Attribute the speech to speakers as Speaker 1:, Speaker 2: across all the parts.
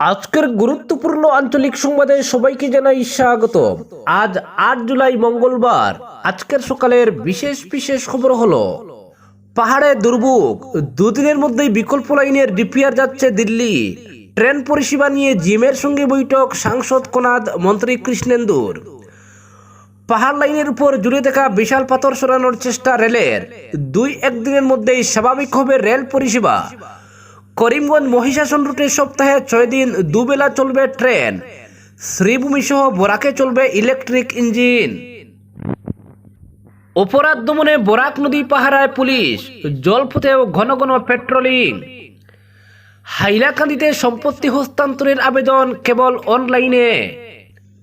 Speaker 1: আজকের গুরুত্বপূর্ণ আঞ্চলিক সংবাদে সবাইকে জানাই স্বাগত আজ আট জুলাই মঙ্গলবার, আজকের সকালের বিশেষ বিশেষ খবর হলো, পাহাড়ে দুর্ভোগ, দুদিনের মধ্যেই বিকল্প লাইনের ডিপিআর যাচ্ছে দিল্লি। ট্রেন পরিষেবা নিয়ে জিমের সঙ্গে বৈঠক, সাংসদ কোনাদ, মন্ত্রী কৃষ্ণেন্দুর। পাহাড় লাইনের উপর জুড়ে থাকা বিশাল পাথর সরানোর চেষ্টা রেলের। দুই একদিনের মধ্যেই স্বাভাবিক হবে রেল পরিষেবা। করিমগঞ্জ মহিষাসন রুটে সপ্তাহে ছয় দিন দুবেলা চলবে ট্রেন। শ্রীভূমি সহ বরাকে চলবে ইলেকট্রিক ইঞ্জিন। অপরাধ দমনে বরাক নদী পাহারায় পুলিশ জলপথেও ঘন ঘন পেট্রোলিং। হাইলাকান্দিতে সম্পত্তি হস্তান্তরের আবেদন কেবল অনলাইনে।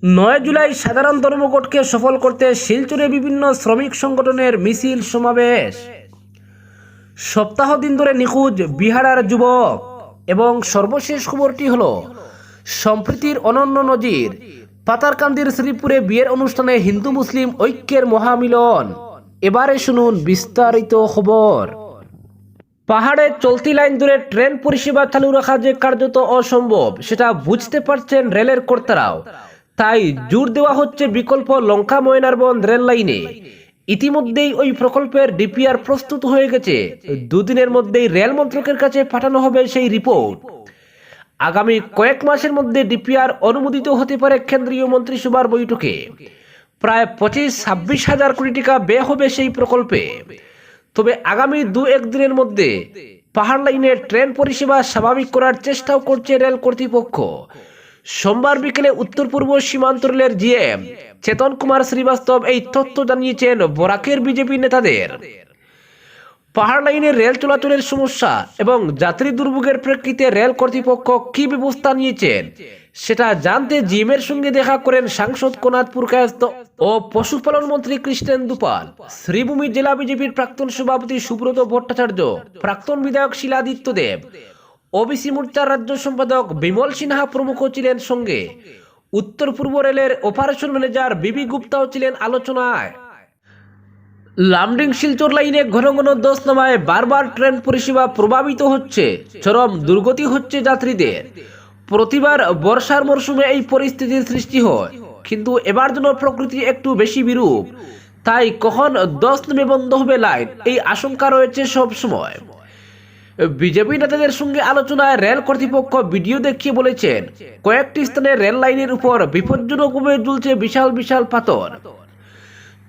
Speaker 1: নয় জুলাই সাধারণ ধর্মঘটকে সফল করতে শিলচরে বিভিন্ন শ্রমিক সংগঠনের মিছিল সমাবেশ। সপ্তাহ দিন ধরে নিখোঁজ বিহারার যুবক এবং সর্বশেষ খবরটি হলো, সম্প্রীতির অনন্য নজির, পাতারকান্দির শ্রীপুরে বিয়ের অনুষ্ঠানে হিন্দু মুসলিম ঐক্যের মহামিলন। এবারে শুনুন বিস্তারিত খবর। পাহাড়ে চলতি লাইন ধরে ট্রেন পরিষেবা চালু রাখা যে কার্যত অসম্ভব, সেটা বুঝতে পারছেন রেলের কর্তারাও। তাই জোর দেওয়া হচ্ছে বিকল্প লঙ্কা ময়নারবন্দ রেল লাইনে। ইতিমধ্যেই ওই প্রকল্পের ডিপিআর প্রস্তুত হয়ে গেছে। দুদিনের মধ্যেই রেল মন্ত্রকের কাছে পাঠানো হবে সেই রিপোর্ট। আগামী কয়েক মাসের মধ্যে ডিপিআর অনুমোদিত হতে পারে কেন্দ্রীয় মন্ত্রিসভার বৈঠকে। প্রায় পঁচিশ, ছাব্বিশ হাজার কোটি টাকা ব্যয় হবে সেই প্রকল্পে। তবে আগামী দু একদিনের মধ্যে পাহাড় লাইনে ট্রেন পরিষেবা স্বাভাবিক করার চেষ্টাও করছে রেল কর্তৃপক্ষ। সোমবার বিকেলে উত্তর পূর্ব সীমান্ত রেলের জিএম চেতন কুমার শ্রীবাস্তব এই তথ্য জানিয়েছেন বরাকের বিজেপি নেতাদের। পাহাড় লাইনে রেল চলাচলের সমস্যা এবং যাত্রী দুর্ভোগের প্রেক্ষিতে রেল কর্তৃপক্ষ কি ব্যবস্থা নিয়েছেন, সেটা জানতে জিএমের সঙ্গে দেখা করেন সাংসদ কোনাথ পুরকায়স্ত ও পশুপালন মন্ত্রী কৃষ্ণেন্দু পাল শ্রীভূমি জেলা বিজেপির প্রাক্তন সভাপতি সুব্রত ভট্টাচার্য, প্রাক্তন বিধায়ক শিলাদিত্য দেব ওবিসি মোর্চার রাজ্য সম্পাদক বিমল সিনহা প্রমুখ ছিলেন সঙ্গে। উত্তর পূর্ব রেলের অপারেশন ম্যানেজার বিবি গুপ্তাও ছিলেন আলোচনায়। লামডিং শিলচর লাইনে ঘন ঘন দোষ নামায় বারবার ট্রেন পরিষেবা প্রভাবিত হচ্ছে, চরম দুর্গতি হচ্ছে যাত্রীদের। প্রতিবার বর্ষার মরশুমে এই পরিস্থিতির সৃষ্টি হয়, কিন্তু এবার যেন প্রকৃতি একটু বেশি বিরূপ। তাই কখন দশ নেমে বন্ধ হবে লাইন, এই আশঙ্কা রয়েছে সব সময়। বিজেপি নেতাদের সঙ্গে আলোচনায় রেল কর্তৃপক্ষ ভিডিও দেখিয়ে বলেছেন, কয়েকটি স্থানে রেল লাইনের উপর বিপজ্জনকভাবে ঝুলছে বিশাল বিশাল পাথর।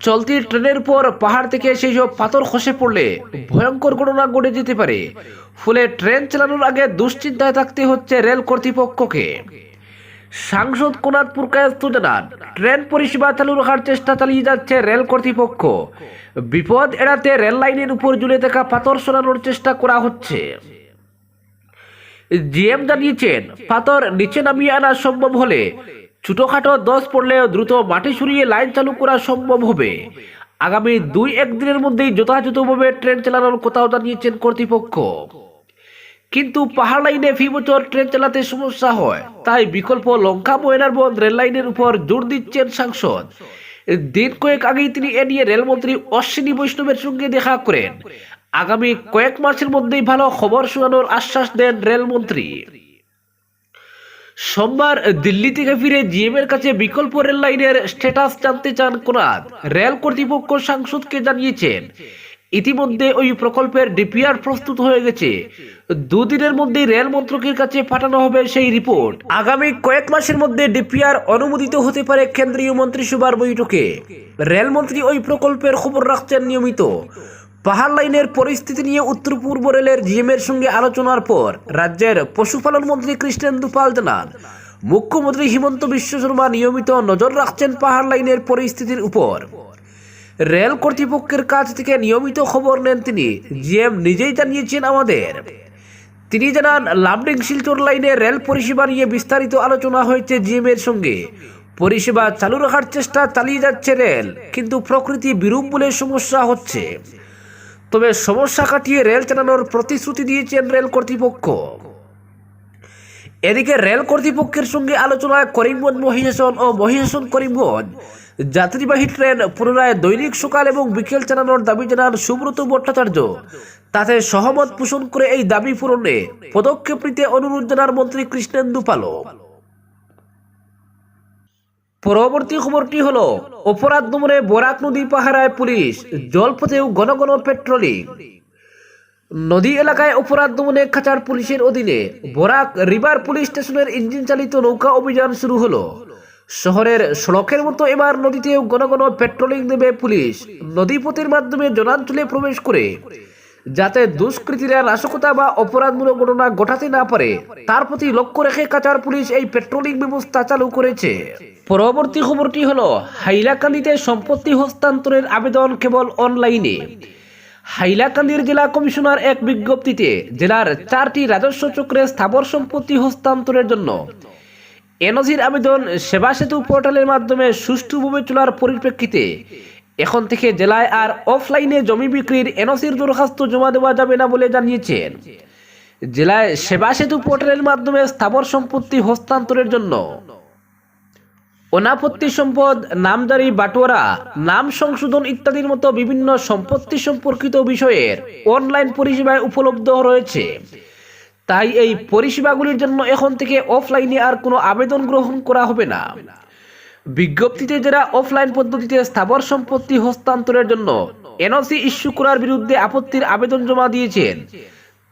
Speaker 1: চলতি ট্রেনের উপর পাহাড় থেকে সেই সব পাথর খসে পড়লে ভয়ঙ্কর ঘটনা ঘটে যেতে পারে। ফলে ট্রেন চালানোর আগে দুশ্চিন্তায় থাকতে হচ্ছে রেল কর্তৃপক্ষকে। সাংসদ কোনাথ পুরকায়স্ত জানান ট্রেন পরিষেবা চালু রাখার চেষ্টা চালিয়ে যাচ্ছে রেল কর্তৃপক্ষ। বিপদ এড়াতে রেল লাইনের উপর ঝুলে থাকা পাথর সরানোর চেষ্টা করা হচ্ছে। জিএম জানিয়েছেন, পাথর নিচে নামিয়ে আনা সম্ভব হলে ছোটখাটো দশ পড়লেও দ্রুত মাটি সরিয়ে লাইন চালু করা সম্ভব হবে। আগামী দুই একদিনের মধ্যেই যথাযথভাবে ট্রেন চালানোর কথাও জানিয়েছেন কর্তৃপক্ষ। কিন্তু পাহাড় লাইনে ফি বছর ট্রেন চালাতে সমস্যা হয়। তাই বিকল্প লঙ্কা ময়নারবন্দ রেল লাইনের উপর জোর দিচ্ছেন সাংসদ। দিন কয়েক আগেই তিনি এ নিয়ে রেলমন্ত্রী অশ্বিনী বৈষ্ণবের সঙ্গে দেখা করেন। আগামী কয়েক মাসের মধ্যেই ভালো খবর শোনানোর আশ্বাস দেন রেলমন্ত্রী। সোমবার দিল্লি থেকে ফিরে জিএম এর কাছে বিকল্প রেল লাইনের স্ট্যাটাস জানতে চান কোনাদ। রেল কর্তৃপক্ষ সাংসদকে জানিয়েছেন ইতিমধ্যে ওই প্রকল্পের ডিপিআর প্রস্তুত হয়ে গেছে। দুদিনের মধ্যে রেল মন্ত্রকের কাছে পাঠানো হবে সেই রিপোর্ট। আগামী কয়েক মাসের মধ্যে ডিপিআর অনুমোদিত হতে পারে কেন্দ্রীয় মন্ত্রিসভার বৈঠকে। রেলমন্ত্রী ওই প্রকল্পের খবর রাখছেন নিয়মিত। পাহাড় লাইনের পরিস্থিতি নিয়ে উত্তর পূর্ব রেলের জিএমের সঙ্গে আলোচনার পর রাজ্যের পশুপালন মন্ত্রী কৃষ্ণেন্দু পাল জানান, মুখ্যমন্ত্রী হিমন্ত বিশ্ব শর্মা নিয়মিত নজর রাখছেন পাহাড় লাইনের পরিস্থিতির উপর। রেল কর্তৃপক্ষের কাছ থেকে নিয়মিত খবর নেন তিনি। জিএম নিজেই জানিয়েছেন আমাদের। তিনি জানান, লামডিং শিলচর লাইনে রেল পরিষেবা নিয়ে বিস্তারিত আলোচনা হয়েছে জিএম এর সঙ্গে। পরিষেবা চালু রাখার চেষ্টা চালিয়ে যাচ্ছে রেল, কিন্তু প্রকৃতি বিরূপ বলে সমস্যা হচ্ছে। তবে সমস্যা কাটিয়ে রেল চালানোর প্রতিশ্রুতি দিয়েছেন রেল কর্তৃপক্ষ। এদিকে রেল কর্তৃপক্ষের সঙ্গে আলোচনায় করিমগঞ্জ মহিষাসন ও মহিষাসন করিমগঞ্জ। যাত্রীবাহী ট্রেন পুনরায় দৈনিক সকাল এবং বিকেল চালানোর দাবি জানান সুব্রত ভট্টাচার্য। তাতে সহমত পোষণ করে এই দাবি পূরণে পদক্ষেপ নিতে অনুরোধ জানার মন্ত্রী কৃষ্ণেন্দু পালো পরবর্তী খবরটি হলো, অপরাধ দমনে বরাক নদী পাহারায় পুলিশ জলপথেও ঘন ঘন পেট্রোলিং। নদী এলাকায় অপরাধ দমনে খাঁচার পুলিশের অধীনে বরাক রিভার পুলিশ স্টেশনের ইঞ্জিন চালিত নৌকা অভিযান শুরু হলো। শহরের সড়কের মতো এবার নদীতেও ঘন ঘন পেট্রোলিং দেবে পুলিশ নদীপথের মাধ্যমে জনাঞ্চলে প্রবেশ করে। যাতে দুষ্কৃতীরা নাশকতা বা অপরাধমূলক ঘটনা ঘটাতে না পারে, তার প্রতি লক্ষ্য রেখে কাচার পুলিশ এই পেট্রোলিং ব্যবস্থা চালু করেছে। পরবর্তী খবরটি হলো, হাইলাকান্দিতে সম্পত্তি হস্তান্তরের আবেদন কেবল অনলাইনে হাইলাকান্দির জেলা কমিশনার এক বিজ্ঞপ্তিতে জেলার চারটি রাজস্ব চক্রে স্থাবর সম্পত্তি হস্তান্তরের জন্য এনজির আবেদন সেবা সেতু পোর্টালের মাধ্যমে সুষ্ঠুভাবে চলার পরিপ্রেক্ষিতে এখন থেকে জেলায় আর অফলাইনে জমি বিক্রির এনসির দরখাস্ত জমা দেওয়া যাবে না বলে জানিয়েছেন। জেলায় সেবা সেতু পোর্টালের মাধ্যমে স্থাবর সম্পত্তি হস্তান্তরের জন্য অনাপত্তি সম্পদ নামজারি বাটোয়ারা, নাম সংশোধন ইত্যাদির মতো বিভিন্ন সম্পত্তি সম্পর্কিত বিষয়ের অনলাইন পরিষেবায় উপলব্ধ রয়েছে। তাই এই পরিষেবাগুলির জন্য এখন থেকে অফলাইনে আর কোনো আবেদন গ্রহণ করা হবে না। বিজ্ঞপ্তিতে যারা অফলাইন পদ্ধতিতে স্থাবর সম্পত্তি হস্তান্তরের জন্য এনওসি ইস্যু করার বিরুদ্ধে আপত্তির আবেদন জমা দিয়েছেন,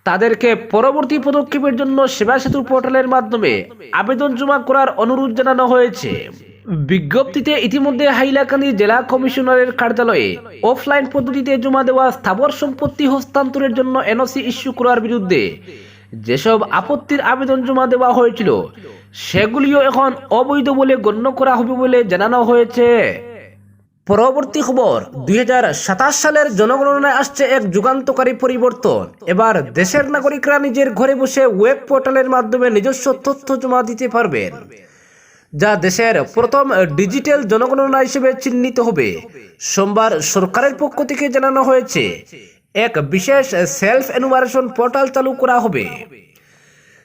Speaker 1: তাদেরকে পরবর্তী পদক্ষেপের জন্য সেবা সেতু পোর্টালের মাধ্যমে আবেদন জমা করার অনুরোধ জানানো হয়েছে। বিজ্ঞপ্তিতে ইতিমধ্যে হাইলাকান্দি জেলা কমিশনারের কার্যালয়ে অফলাইন পদ্ধতিতে জমা দেওয়া স্থাবর সম্পত্তি হস্তান্তরের জন্য এনওসি ইস্যু করার বিরুদ্ধে যেসব আপত্তির আবেদন জমা দেওয়া হয়েছিল, সেগুলিও এখন অবৈধ বলে গণ্য করা হবে বলে জানানো হয়েছে। পরবর্তী খবর, দুই হাজার সাতাশ সালের জনগণনায় আসছে এক যুগান্তকারী পরিবর্তন। এবার দেশের নাগরিকরা নিজের ঘরে বসে ওয়েব পোর্টালের মাধ্যমে নিজস্ব তথ্য জমা দিতে পারবেন। যা দেশের প্রথম ডিজিটাল জনগণনা হিসেবে চিহ্নিত হবে। সোমবার সরকারের পক্ষ থেকে জানানো হয়েছে, এক বিশেষ সেলফ এনুমারেশন পোর্টাল চালু করা হবে,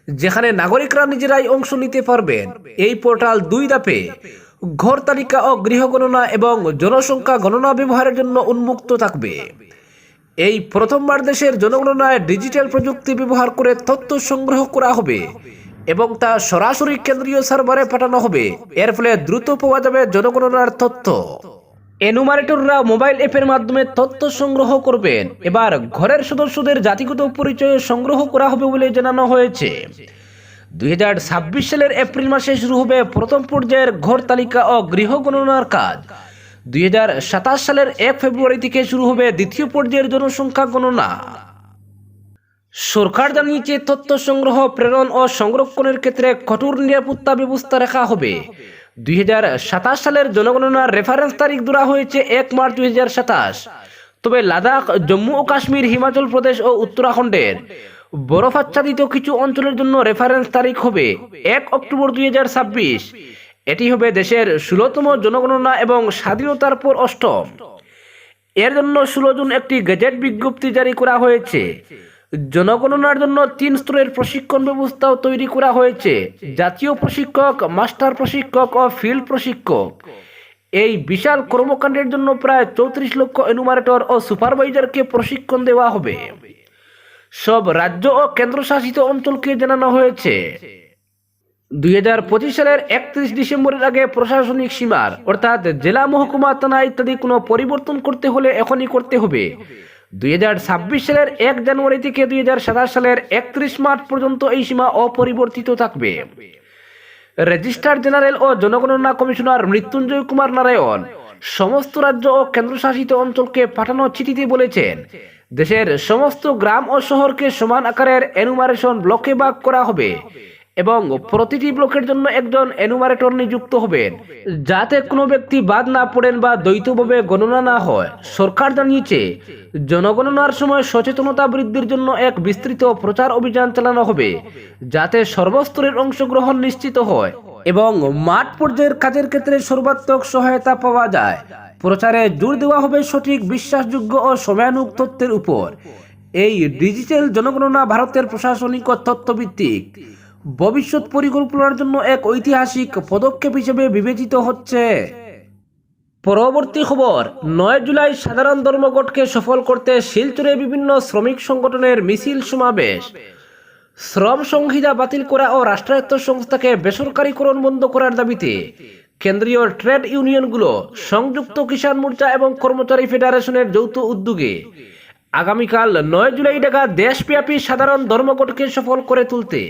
Speaker 1: যেখানে নাগরিকরা নিজেরাই অংশ নিতে পারবেন। এই পোর্টাল দুই ধাপে, ঘর তালিকা ও গৃহ গণনা এবং জনসংখ্যা গণনা ব্যবহারের জন্য উন্মুক্ত থাকবে। এই প্রথমবার দেশের জনগণনায় ডিজিটাল প্রযুক্তি ব্যবহার করে তথ্য সংগ্রহ করা হবে। এবং তা সরাসরি কেন্দ্রীয় সার্ভারে পাঠানো হবে। এর ফলে দ্রুত পাওয়া যাবে জনগণনার তথ্য। এনুমারেটররা মোবাইল অ্যাপের মাধ্যমে তথ্য সংগ্রহ করবেন। এবার ঘরের সদস্যদের জাতিগত পরিচয় সংগ্রহ করা হবে বলে জানানো হয়েছে। দুই হাজার ছাব্বিশ সালের এপ্রিল মাসে শুরু হবে প্রথম পর্যায়ের ঘর তালিকা ও গৃহ গণনার কাজ। দুই হাজার সাতাশ সালের এক ফেব্রুয়ারি থেকে শুরু হবে দ্বিতীয় পর্যায়ের জনসংখ্যা গণনা। সরকার জানিয়েছে তথ্য সংগ্রহ, প্রেরণ ও সংরক্ষণের ক্ষেত্রে কঠোর নিরাপত্তা ব্যবস্থা রাখা হবে। দুই হাজার সাতাশ সালের জনগণনার রেফারেন্স তারিখ ধরা হয়েছে এক মার্চ দুই হাজার সাতাশ। তবে লাদাখ, জম্মু ও কাশ্মীর, হিমাচল প্রদেশ ও উত্তরাখণ্ডের বরফাচ্ছাদিত কিছু অঞ্চলের জন্য রেফারেন্স তারিখ হবে এক অক্টোবর দুই হাজার ছাব্বিশ। এটি হবে দেশের ষোলোতম জনগণনা এবং স্বাধীনতার পর অষ্টম। এর জন্য ষোলো জুন একটি গেজেট বিজ্ঞপ্তি জারি করা হয়েছে। জনগণনার জন্য তিন স্তরের প্রশিক্ষণ ব্যবস্থাও তৈরি করা হয়েছে। জাতীয় প্রশিক্ষক, মাস্টার প্রশিক্ষক ও ফিল্ড প্রশিক্ষক। এই বিশাল কর্মকাণ্ডের জন্য প্রায় চৌত্রিশ লক্ষ এনুমারেটর ও সুপারভাইজারকে প্রশিক্ষণ দেওয়া হবে। সব রাজ্য ও কেন্দ্রশাসিত অঞ্চলকে জানানো হয়েছে। দুই হাজার পঁচিশ সালের একত্রিশ ডিসেম্বরের আগে প্রশাসনিক সীমার, অর্থাৎ জেলা মহকুমা থানা ইত্যাদি কোনো পরিবর্তন করতে হলে এখনই করতে হবে। দুই হাজার ছাব্বিশ সালের এক জানুয়ারি থেকে দুই হাজার সাতাশ সালের একত্রিশ মার্চ পর্যন্ত এই সীমা অপরিবর্তিত থাকবে। রেজিস্ট্রার জেনারেল ও জনগণনা কমিশনার মৃত্যুঞ্জয় কুমার নারায়ণ সমস্ত রাজ্য ও কেন্দ্রশাসিত অঞ্চলকে পাঠানো চিঠিতে বলেছেন, দেশের সমস্ত গ্রাম ও শহরকে সমান আকারের এনুমারেশন ব্লকে ভাগ করা হবে। এবং প্রতিটি ব্লকের জন্য একজন এনুমারেটর নিযুক্ত হবেন। যাতে কোনো ব্যক্তি বাদ না পড়েন বা দ্বৈতভাবে গণনা না হয়। সরকার জানিয়েছে, জনগণনার সময় সচেতনতা বৃদ্ধির জন্য এক বিস্তৃত প্রচার অভিযান চালানো হবে, যাতে সর্বস্তরের অংশগ্রহণ নিশ্চিত হয় এবং মাঠ পর্যায়ের কাজের ক্ষেত্রে সর্বাত্মক সহায়তা পাওয়া যায়। প্রচারে জোর দেওয়া হবে সঠিক বিশ্বাসযোগ্য ও সময়ানুগ তথ্যের উপর। এই ডিজিটাল জনগণনা ভারতের প্রশাসনিক ও তথ্যভিত্তিক ভবিষ্যৎ পরিকল্পনার জন্য এক ঐতিহাসিক পদক্ষেপ হিসেবে বিবেচিত হচ্ছে। পরবর্তী খবর, নয় জুলাই সাধারণ ধর্মঘটকে সফল করতে শিলচরে বিভিন্ন শ্রমিক সংগঠনের মিছিল সমাবেশ। শ্রম সংহিতা বাতিল করা ও রাষ্ট্রায়ত্ত সংস্থাকে বেসরকারীকরণ বন্ধ করার দাবিতে কেন্দ্রীয় ট্রেড ইউনিয়নগুলো সংযুক্ত কিষাণ মোর্চা এবং কর্মচারী ফেডারেশনের যৌথ উদ্যোগে আগামীকাল নয় জুলাই ডাকা দেশব্যাপী সাধারণ ধর্মঘটকে সফল করে তুলতে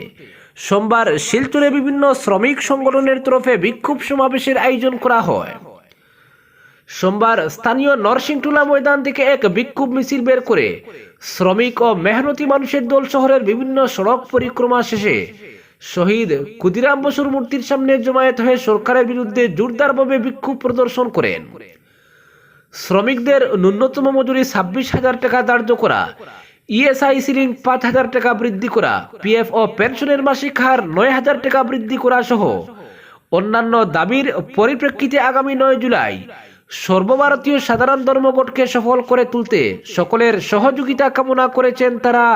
Speaker 1: সোমবার শিলচরে বিভিন্ন শ্রমিক সংগঠনের তরফে বিক্ষোভ সমাবেশের আয়োজন করা হয়। সোমবার স্থানীয় নরসিংটুলা ময়দান থেকে এক বিক্ষোভ মিছিল বের করে শ্রমিক ও মেহনতি মানুষের দল শহরের বিভিন্ন সড়ক পরিক্রমা শেষে শহীদ ক্ষুদিরাম বসুর মূর্তির সামনে জমায়েত হয়ে সরকারের বিরুদ্ধে জোরদারভাবে বিক্ষোভ প্রদর্শন করেন। শ্রমিকদের ন্যূনতম মজুরি ছাব্বিশ হাজার টাকা ধার্য করা ইএসআই সিলিং পাঁচ হাজার টাকা বৃদ্ধি করা পিএফ ও পেনশনের মাসিক হার নয় হাজার টাকা বৃদ্ধি করা সহ অন্যান্য দাবির পরিপ্রেক্ষিতে আগামী নয় জুলাই সর্বভারতীয় সাধারণ ধর্মঘটকে সফল করে তুলতে সকলের সহযোগিতা কামনা করেছেন তারা।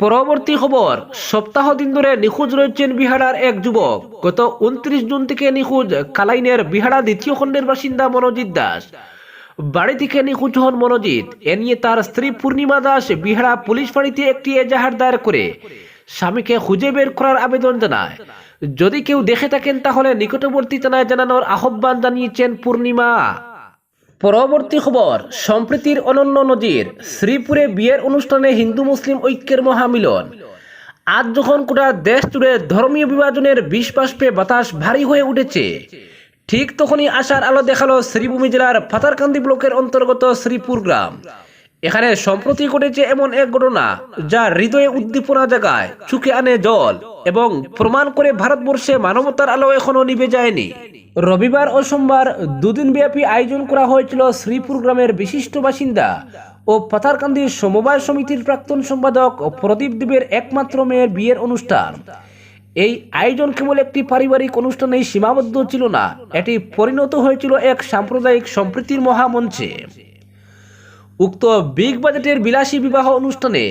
Speaker 1: পরবর্তী খবর, সপ্তাহ দিন ধরে নিখোঁজ রয়েছেন বিহারার এক যুবক। গত উনত্রিশ জুন থেকে নিখোঁজ, কালাইনের বিহারা দ্বিতীয় খণ্ডের বাসিন্দা মনোজিৎ দাস। বাড়ি থেকে নিখোঁজ হন মনোজিৎ। এ নিয়ে তার স্ত্রী পূর্ণিমা দাস বিহারা পুলিশ ফাঁড়িতে একটি এজাহার দায়ের করে স্বামীকে খুঁজে বের করার আবেদন জানায়। যদি কেউ দেখে থাকেন তাহলে নিকটবর্তী থানায় জানানোর আহ্বান জানিয়েছেন পূর্ণিমা। পরবর্তী খবর, সম্প্রীতির অনন্য নজির, শ্রীপুরে বিয়ের অনুষ্ঠানে হিন্দু মুসলিম ঐক্যের মহামিলন। আজ যখন গোটা দেশ জুড়ে ধর্মীয় বিভাজনের বিষ বাষ্পে বাতাস ভারী হয়ে উঠেছে ঠিক তখনই আশার আলো দেখাল শ্রীভূমি জেলার ফাতারকান্দি ব্লকের অন্তর্গত শ্রীপুর গ্রাম। এখানে সম্প্রতি ঘটেছে এমন এক ঘটনা যা হৃদয়ে উদ্দীপনা জাগায়, চুকে আনে জল এবং প্রমাণ করে ভারতবর্ষে মানবতার আলো এখনও নিভে যায়নি। রবিবার ও সোমবার দুদিন ব্যাপী আয়োজন করা হয়েছিল শ্রীপুর গ্রামের বিশিষ্ট বাসিন্দা ও পাথারকান্দির সমবায় সমিতির প্রাক্তন সম্পাদক প্রদীপ দেবের একমাত্র মেয়ের বিয়ের অনুষ্ঠান। এই আয়োজন কেবল একটি পারিবারিক অনুষ্ঠানেই সীমাবদ্ধ ছিল না। এটি পরিণত হয়েছিল এক সাম্প্রদায়িক সম্প্রীতির মহামঞ্চে। উক্ত বিগ বাজেটের বিলাসী বিবাহ অনুষ্ঠানে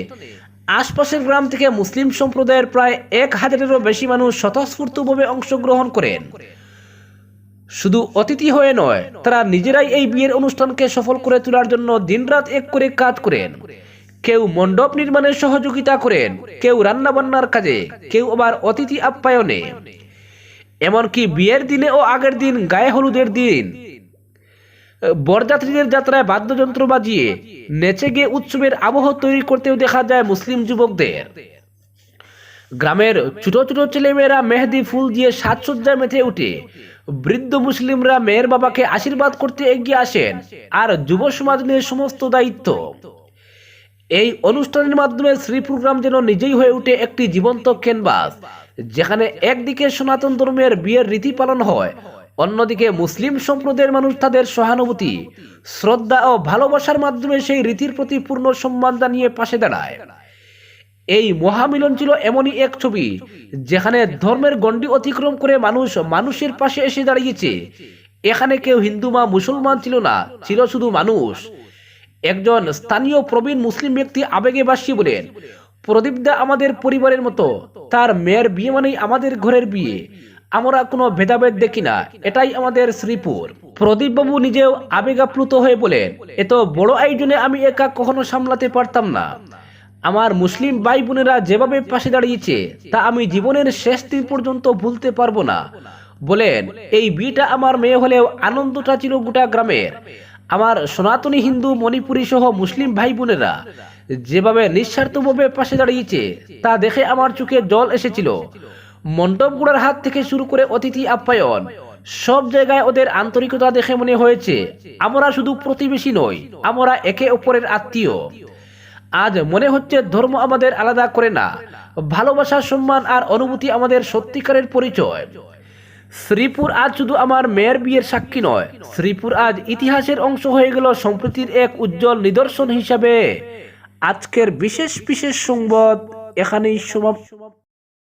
Speaker 1: আশপাশের গ্রাম থেকে মুসলিম সম্প্রদায়ের প্রায় এক হাজারেরও বেশি মানুষ স্বতঃস্ফূর্তভাবে অংশগ্রহণ করেন। শুধু অতিথি হয়ে নয়, তারা নিজেরাই এই বিয়ের অনুষ্ঠানকে সফল করে তোলার জন্য দিনরাত এক করে কাজ করেন। কেউ মণ্ডপ নির্মাণের সহযোগিতা করেন, কেউ রান্না বান্নার কাজে, কেউ আবার অতিথি আপ্যায়নে। এমনকি বিয়ের দিনে ও আগের দিন গায়ে হলুদের দিন। বরযাত্রীদের যাত্রায় বাদ্যযন্ত্র বাজিয়ে নেচে গিয়ে উৎসবের আবহ তৈরি করতেও দেখা যায় মুসলিম যুবকদের। গ্রামের ছোট ছোট ছেলেমেয়েরা মেহেদি ফুল দিয়ে সাজসজ্জায় মেতে উঠে। বৃদ্ধ মুসলিমরা মেয়ের বাবাকে আশীর্বাদ করতে এগিয়ে আসেন, আর যুব সমাজ নিয়ে সমস্ত দায়িত্ব। এই অনুষ্ঠানের মাধ্যমে শ্রীপুর গ্রাম যেন নিজেই হয়ে ওঠে একটি জীবন্ত ক্যানভাস, যেখানে একদিকে সনাতন ধর্মের বিয়ের রীতি পালন হয়, অন্যদিকে মুসলিম সম্প্রদায়ের মানুষ তাদের সহানুভূতি, শ্রদ্ধা ও ভালোবাসার মাধ্যমে সেই রীতির প্রতি পূর্ণ সম্মান জানিয়ে পাশে দাঁড়ায়। এই মহামিলন ছিল এমনই এক ছবি, যেখানে ধর্মের গণ্ডি অতিক্রম করে মানুষ মানুষের পাশে এসে দাঁড়িয়েছে। এখানে কেউ হিন্দু বা মুসলমান ছিল না, ছিল শুধু মানুষ। একজন স্থানীয় প্রবীণ মুসলিম ব্যক্তি আবেগে ভাসিয়ে বলেন প্রদীপদা আমাদের পরিবারের মতো। তার মেয়ের বিয়ে মানেই আমাদের ঘরের বিয়ে। আমরা কোনো ভেদাভেদ দেখি না। এটাই আমাদের শ্রীপুর। প্রদীপ বাবু নিজেও আবেগাপ্লুত হয়ে বলেন এত বড় আয়োজনে আমি একা কখনো সামলাতে পারতাম না। আমার মুসলিম ভাই বোনেরা যেভাবে পাশে দাঁড়িয়েছে, তা আমি জীবনের শেষ দিন পর্যন্ত ভুলতে পারব না। বলেন, এই বিয়েটা আমার মেয়ে হলেও আনন্দটা ছিল গোটা গ্রামের। আমার সনাতনী হিন্দু, মণিপুরী সহ মুসলিম ভাই বোনেরা যেভাবে নিঃস্বার্থভাবে পাশে দাঁড়িয়েছে, তা দেখে আমার চোখে জল এসেছিল। মণ্ডপগুড়ার হাত থেকে শুরু করে অতিথি আপ্যায়ন, সব জায়গায় ওদের আন্তরিকতা দেখে মনে হয়েছে, আমরা শুধু প্রতিবেশী নই, আমরা একে অপরের আত্মীয়। আজ মনে হচ্ছে ধর্ম আমাদের আলাদা করে না, ভালোবাসা, সম্মান আর অনুভূতি আমাদের সত্যিকারের পরিচয়। শ্রীপুর আজ শুধু আমার মেয়ের বিয়ের সাক্ষী নয়। শ্রীপুর আজ ইতিহাসের অংশ হয়ে গেল সম্প্রীতির এক উজ্জ্বল নিদর্শন হিসাবে। আজকের বিশেষ বিশেষ সংবাদ এখানেই সমাপ্ত।